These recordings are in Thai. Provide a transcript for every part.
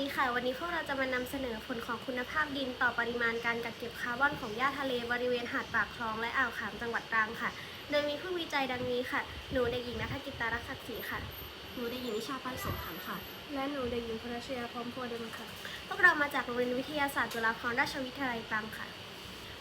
ดีค่ะ วันนี้พวกเราจะมานำเสนอผลของคุณภาพดินต่อปริมาณการกักเก็บคาร์บอนของหญ้าทะเลบริเวณหาดปากคลองและอ่าวขามจังหวัดตรังค่ะ โดยมีผู้วิจัยดังนี้ค่ะ หนูเด็กหญิงนัฐกิตารักษักศรีค่ะ หนูได้ยินนิชาปันสงขันค่ะ และหนูเด็กหญิงพรชยาพร้อมโพดมค่ะ พวกเรามาจากโรงเรียนวิทยาศาสตร์จุฬาภรณราชวิทยาลัยตรังค่ะ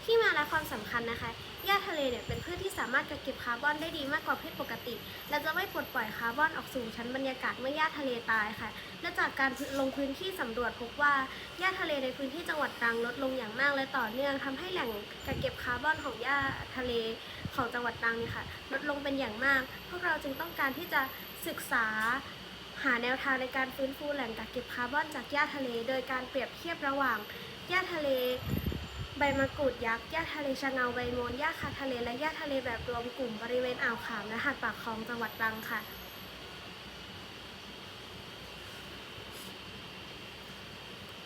ที่มาและความสำคัญนะคะหญ้าทะเลเนี่ยเป็นพืชที่สามารถกักเก็บคาร์บอนได้ดีมากกว่าพืชปกติ และจะไม่ปลดปล่อยคาร์บอนออกสู่ชั้นบรรยากาศเมื่อหญ้าทะเลตายค่ะ และจากการลงพื้นที่สำรวจพบว่าหญ้าทะเลในพื้นที่จังหวัดตรังลดลงอย่างมากและต่อเนื่องทำให้แหล่งกักเก็บคาร์บอนของหญ้าทะเลของจังหวัดตรังเนี่ยค่ะลดลงเป็นอย่างมาก พวกเราจึงต้องการที่จะศึกษาหาแนวทางในการฟื้นฟูแหล่งกักเก็บคาร์บอนจากหญ้าทะเล โดยการเปรียบเทียบระหว่างหญ้าทะเล ใบมะกรูดยักษ์หญ้าทะเลชะเงาใบโมนหญ้าคาทะเลและหญ้าทะเลแบบรวมกลุ่มบริเวณอ่าวขามและหาดปากคลองจังหวัดตรังค่ะ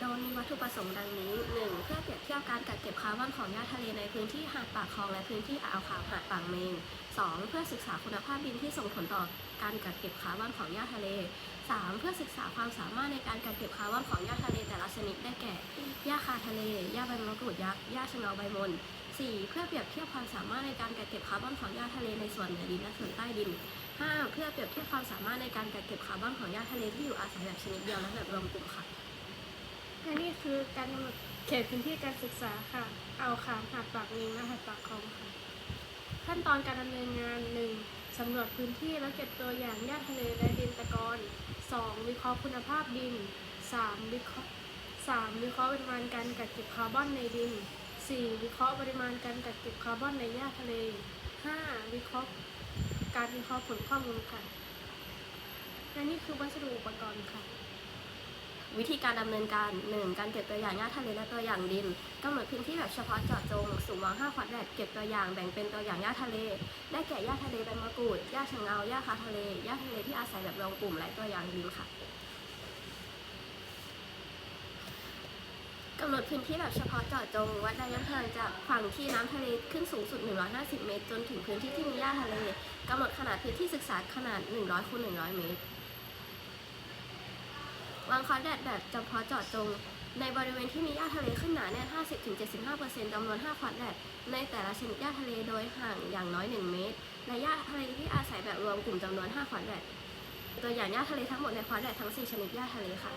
โดยมีวัตถุประสงค์ดังนี้ 1. เพื่อเปรียบเทียบการกักเก็บคาร์บอนของหญ้าทะเลในพื้นที่หาดปากคลองและพื้นที่อ่าวขาวหาดปางเมง 2. เพื่อศึกษาคุณภาพดินที่ส่งผลต่อการกักเก็บคาร์บอนของหญ้าทะเล 3. เพื่อศึกษาความสามารถในการกักเก็บคาร์บอนของหญ้าทะเลแต่ละชนิดได้แก่หญ้าคาทะเลหญ้าใบมะกรูดยักษ์หญ้าชะเงาใบมน 4. เพื่อเปรียบเทียบความสามารถในการกักเก็บคาร์บอนของหญ้าทะเลในส่วนเหนือดินและส่วนใต้ดิน 5. เพื่อเปรียบเทียบความสามารถในการกักเก็บคาร์บอนของหญ้าทะเลที่อยู่อาศัยแบบชนิดเดียวและแบบรวมกลุ่มค่ะ และนี่คือการกำหนดเขตพื้นที่การศึกษาค่ะ เอาขามหาดปากเมงและหาดปากคลองค่ะ ขั้นตอนการดำเนินงาน 1. สำรวจพื้นที่และเก็บตัวอย่างหญ้าทะเลและดินตะกอน 2. วิเคราะห์คุณภาพดิน 3. วิเคราะห์ 3. วิเคราะห์ปริมาณการกักเก็บคาร์บอนในดิน 4. วิเคราะห์ปริมาณการกักเก็บคาร์บอนในหญ้าทะเล 5. วิเคราะห์การวิเคราะห์ผลข้อมูลค่ะ และนี่คือวัสดุอุปกรณ์ค่ะ วิธีการดำเนินการ 1. การเก็บตัวอย่างหญ้าทะเลและตัวอย่างดินกำหนดพื้นที่แบบเฉพาะเจาะจงสูงวาง5ควอดแรตเก็บตัวอย่างแบ่งเป็นตัวอย่างหญ้าทะเล ได้แก่หญ้าทะเลใบมะกรูดหญ้าชะเงาหญ้าคาทะเลหญ้าทะเลที่อาศัยแบบรวมกลุ่มและตัวอย่างดินค่ะกำหนดพื้นที่แบบเฉพาะเจาะจงวัดระยะห่างจากฝั่งที่น้ำทะเลขึ้นสูงสุด 150 เมตร จนถึงพื้นที่ที่มีหญ้าทะเลกำหนดขนาดพื้นที่ศึกษาขนาด 100คูณ100 เมตร วางคอร์ดแดดแบบจำเพาะเจาะจง ในบริเวณที่มีหญ้าทะเลขึ้นหนาแน่น 50-75%จำนวน 5ควอดแดดในแต่ละชนิดหญ้าทะเลโดยห่างอย่างน้อย 1 เมตร และหญ้าทะเลที่อาศัยแบบรวมกลุ่มจำนวน 5ควอดแดดตัวอย่างหญ้าทะเลทั้งหมดในควอดแดดทั้ง 4 ชนิดหญ้าทะเลค่ะ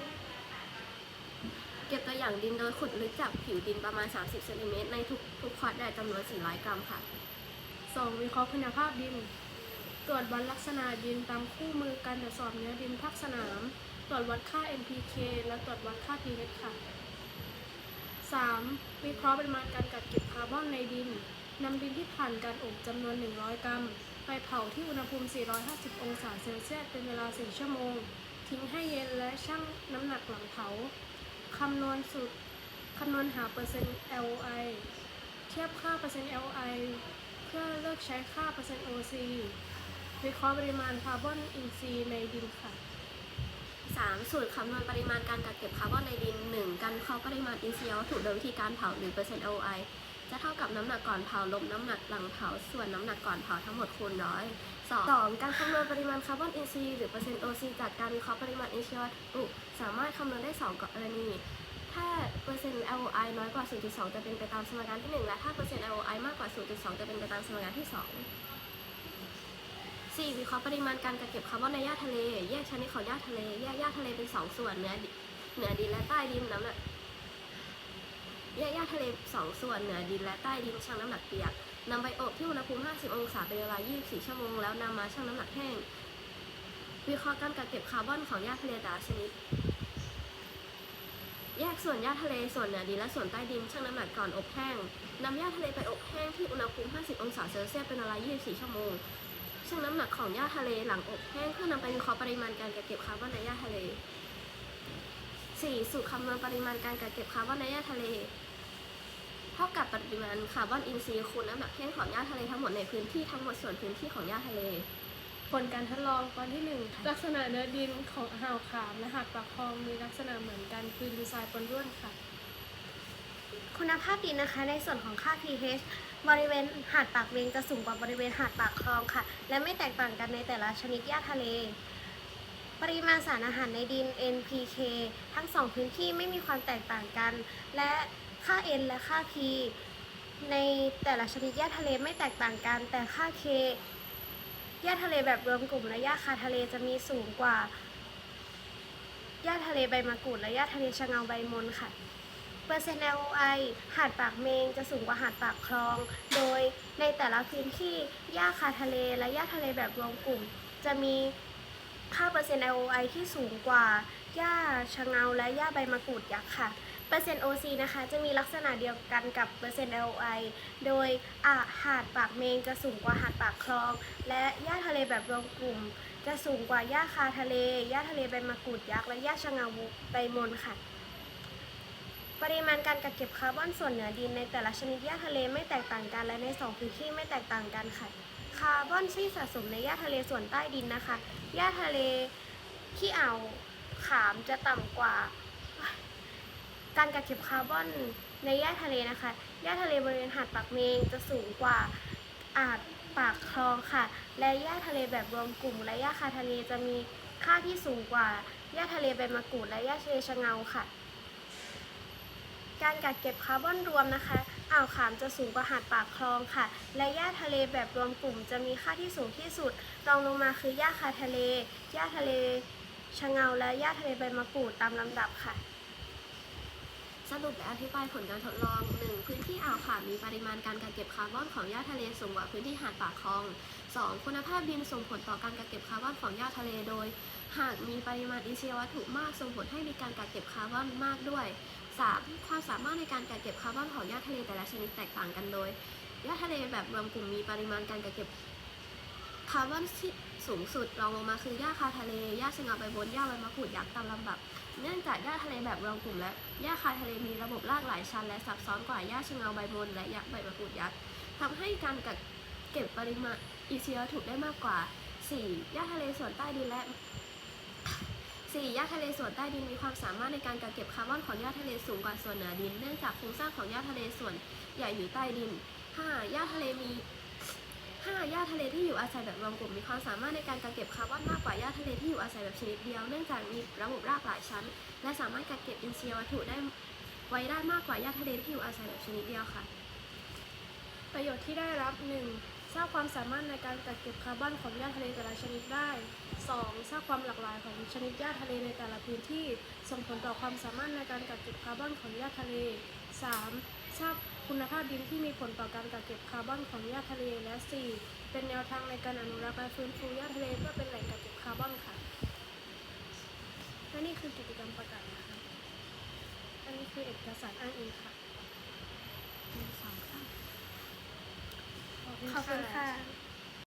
เก็บตัวอย่างดินโดยขุดลึกจากผิวดินประมาณ 30เซนติเมตรในทุกทุกควอดแดดจำนวน 400 กรัมค่ะ 2. วิเคราะห์คุณภาพดิน ตรวจวัดลักษณะดินตามคู่มือการตรวจสอบเนื้อดินภาคสนาม รวจวัดค่า NPK และตรวจวัดค่า pH ค่ะ 3. วิเคราะห์ปริมาณการกักเก็บคาร์บอนในดินนำดินที่ผ่านการอบจำนวน 100 กรัม ไปเผาที่อุณหภูมิ 450 องศาเซลเซียส เป็นเวลา 4 ชั่วโมง ทิ้งให้เย็นและชั่งน้ำหนักหลังเผา คำนวณสูตรคำนวณหาเปอร์เซ็นต์ LI เทียบค่าเปอร์เซ็นต์ LI เพื่อเลือกใช้ค่าเปอร์เซ็นต์ OC วิเคราะห์ปริมาณคาร์บอนอินทรีย์ในดินค่ะ 3. สูตรคำนวณปริมาณการกักเก็บคาร์บอนในดิน 1. การวิเคราะห์ปริมาณอินทรีย์วัตถุโดยวิธีการเผาหรือเปอร์เซ็นต์ LI จะเท่ากับน้ำหนักก่อนเผาลบน้ำหนักหลังเผาส่วนน้ำหนักก่อนเผาทั้งหมดคูณร้อยสองสองการคำนวณปริมาณคาร์บอนอินทรีย์หรือเปอร์เซ็นต์ OC จากการวิเคราะห์ปริมาณอินทรีย์วัตถุสามารถคำนวณได้ 2 กรณี ถ้าเปอร์เซ็นต์ LI น้อยกว่า 0.2 จะเป็นไปตามสมการที่ 1 และถ้าเปอร์เซ็นต์ LI มากกว่า 0.2 จะเป็นไปตามสมการที่ 2 4. วิเคราะห์ปริมาณการกักเก็บคาร์บอนในหญ้าทะเล แยกชนิดของหญ้าทะเล แยกหญ้าทะเลเป็น2ส่วนเหนือดิเหนือดินและใต้ดินน้ำหนักแยกหญ้าทะเล2ส่วนเหนือดินและใต้ดินชั่งน้ำหนักเปียกนำไปอบที่อุณหภูมิ 50 องศาเป็นเวลา 24 ชั่วโมง แล้วนำมาชั่งน้ำหนักแห้ง วิเคราะห์การกักเก็บคาร์บอนของหญ้าทะเลแต่ละชนิด แยกส่วนหญ้าทะเลส่วนเหนือดินและส่วนใต้ดินชั่งน้ำหนักก่อนอบแห้งนำหญ้าทะเลไปอบแห้งที่อุณหภูมิ 50 องศาเซลเซียสเป็นเวลา 24 ชั่วโมง ชั่งน้ำหนักของหญ้าทะเลหลังอบแห้งเพื่อนำไปวิเคราะห์ปริมาณการกักเก็บคาร์บอนในหญ้าทะเล 4. สูตรคำนวณปริมาณการกักเก็บคาร์บอนในหญ้าทะเล เท่ากับปริมาณคาร์บอนอินทรีย์คูณน้ำหนักแห้งของหญ้าทะเลทั้งหมดในพื้นที่ทั้งหมดส่วนพื้นที่ของหญ้าทะเล ผลการทดลองตอนที่ 1 ลักษณะเนื้อดินของอ่าวขามและหาดปากคลองมีลักษณะเหมือนกันคือดีไซน์ปนร่วนค่ะ คุณภาพดินนะคะ ในส่วนของค่า pH บริเวณหาดปากเมงจะสูงกว่าบริเวณหาดปากคลองค่ะ และไม่แตกต่างกันในแต่ละชนิดหญ้าทะเล ปริมาณสารอาหารในดิน NPK ทั้งสองพื้นที่ไม่มีความแตกต่างกัน และค่า N และค่า P ในแต่ละชนิดหญ้าทะเลไม่แตกต่างกัน แต่ค่า K หญ้าทะเลแบบรวมกลุ่มและหญ้าคาทะเลจะมีสูงกว่าหญ้าทะเลใบมะกรูดและหญ้าทะเลชะเงาใบมนค่ะ ปอร์เซ็นต์ LOI หาดปากเมงจะสูงกว่าหาดปากคลอง โดยในแต่ละพื้นที่หญ้าคาทะเลและหญ้าทะเลแบบรวมกลุ่ม จะมีค่าเปอร์เซ็นต์ LOI ที่สูงกว่าหญ้าชะเงาและหญ้าใบมะกรูดยักษ์ค่ะ เปอร์เซ็นต์ OC นะคะจะมีลักษณะเดียวกันกับเปอร์เซ็นต์ LOI โดยอะหาดปากเมงจะสูงกว่าหาดปากคลอง และหญ้าทะเลแบบรวมกลุ่ม จะสูงกว่าหญ้าคาทะเลหญ้าทะเลใบมะกรูดยักษ์และหญ้าชะเงาใบมนค่ะ ปริมาณการกักเก็บคาร์บอนส่วนเหนือดินในแต่ละชนิดหญ้าทะเลไม่แตกต่างกันและในสองพื้นที่ไม่แตกต่างกันค่ะ คาร์บอนที่สะสมในหญ้าทะเลส่วนใต้ดินนะคะ หญ้าทะเลที่อ่าวขามจะต่ำกว่า การกักเก็บคาร์บอนในหญ้าทะเลนะคะ หญ้าทะเลบริเวณหาดปากเมงจะสูงกว่าอาดปากคลองค่ะ และหญ้าทะเลแบบรวมกลุ่ม และหญ้าคาทะเลจะมีค่าที่สูงกว่าหญ้าทะเลใบมะกรูดและหญ้าทะเลชะเงาค่ะ การกักเก็บคาร์บอนรวมนะคะ อ่าวขามจะสูงกว่าหาดปากคลองค่ะ และหญ้าทะเลแบบรวมกลุ่มจะมีค่าที่สูงที่สุด รองลงมาคือหญ้าคาทะเล หญ้าทะเลชะเงา และหญ้าทะเลใบมะกรูดตามลำดับค่ะ สรุปและอธิบายผลการทดลอง 1. พื้นที่อ่าวขามมีปริมาณการกักเก็บคาร์บอนของหญ้าทะเลสูงกว่าพื้นที่หาดปากคลอง 2. คุณภาพดินส่งผลต่อการกักเก็บคาร์บอนของหญ้าทะเลโดย หากมีปริมาณอินทรียวัตถุมากส่งผลให้มีการกักเก็บคาร์บอนมากด้วย 3. ความสามารถในการกักเก็บคาร์บอนของหญ้าทะเลแต่ละชนิดแตกต่างกันโดยหญ้าทะเลแบบรวมกลุ่มมีปริมาณการกักเก็บคาร์บอนที่สูงสุดรองลงมาคือหญ้าคาทะเลหญ้าชะเงาใบบนหญ้าใบมะกรูดยักษ์ตามลำดับ เนื่องจากหญ้าทะเลแบบรวมกลุ่มและหญ้าคาทะเลมีระบบรากหลายชั้นและซับซ้อนกว่าหญ้าชะเงาใบบนและหญ้าใบมะกรูดยักษ์ทำให้การกักเก็บปริมาณอินทรีย์วัตถุได้มากกว่า 4. หญ้าทะเลส่วนใต้ดินและ 4. หญ้าทะเลส่วนใต้ดินมีความสามารถในการกักเก็บคาร์บอนของหญ้าทะเลสูงกว่าส่วนเหนือดิน เนื่องจากโครงสร้างของหญ้าทะเลส่วนใหญ่อยู่ใต้ดิน 5. หญ้าทะเลมี 5. หญ้าทะเลที่อยู่อาศัยแบบรวมกลุ่มมีความสามารถในการกักเก็บคาร์บอนมากกว่าหญ้าทะเลที่อยู่อาศัยแบบชนิดเดียว เนื่องจากมีระบบรากหลายชั้น และสามารถกักเก็บอินทรีย์วัตถุได้ไว้ได้มากกว่าหญ้าทะเลที่อยู่อาศัยแบบชนิดเดียวค่ะ ประโยชน์ที่ได้รับ 1. สร้างความสามารถในการกักเก็บคาร์บอนของหญ้าทะเลแต่ละชนิดได้ 2. สร้างความหลากหลายของชนิดหญ้าทะเลในแต่ละพื้นที่ ส่งผลต่อความสามารถในการกักเก็บคาร์บอนของหญ้าทะเล 3. ทราบคุณภาพดินที่มีผลต่อการกักเก็บคาร์บอนของหญ้าทะเล และ 4. เป็นแนวทางในการอนุรักษ์และฟื้นฟูหญ้าทะเลเพื่อเป็นแหล่งกักเก็บคาร์บอนค่ะ และนี่คือกิจกรรมประกาศนะคะ อันนี้คือเอกสารอ้างอิงค่ะ ขอบคุณค่ะ